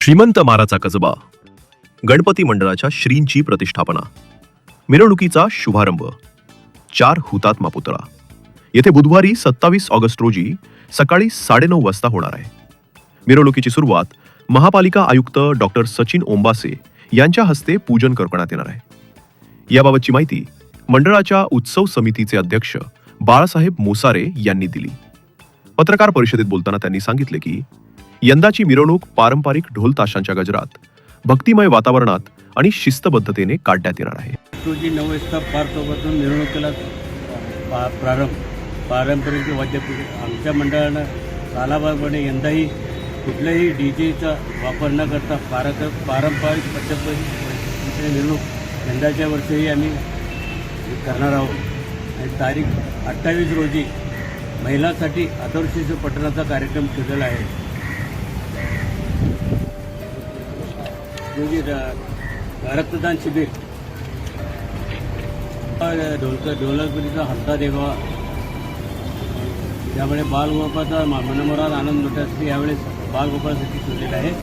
श्रीमंत माराचा कसबा गणपती मंडळाच्या श्रींची प्रतिष्ठापना मिरवणुकीचा शुभारंभ चार हुतात्मा पुतळा. येथे बुधवारी सत्तावीस ऑगस्ट रोजी सकाळी साडेनऊ वाजता होणार आहे. मिरवणुकीची सुरुवात महापालिका आयुक्त डॉक्टर सचिन ओंबासे यांच्या हस्ते पूजन करण्यात येणार आहे. याबाबतची माहिती मंडळाच्या उत्सव समितीचे अध्यक्ष बाळासाहेब मोसारे यांनी दिली. पत्रकार परिषदेत बोलताना त्यांनी सांगितले की यंदाची मिरवणूक पारंपरिक ढोल ताशांच्या गजरात भक्तिमय वातावरणात आणि शिस्तबद्धतेने काढण्यात येणार आहे. रोजी नऊ वाजता मिरवणुकीला पा प्रारंभ. पारंपरिक वाद्य आमच्या मंडळानं कालाबारपणे यंदाही कुठल्याही डी जेचा वापर न करता पारक पारंपरिक पद्धतीने मिरवणूक यंदाच्या वर्षीही आम्ही करणार आहोत. आणि तारीख अठ्ठावीस रोजी महिलांसाठी आदर्शीचं पठणाचा कार्यक्रम ठेवलेला आहे. म्हणजे रक्तदान शिबिर ढोलक ढोलकपुरीचा हलका देवा. त्यामुळे बालगोपाचा मनमोरात आनंद लुटासाठी यावेळेस बालगोपासाठी ठेवलेला आहे.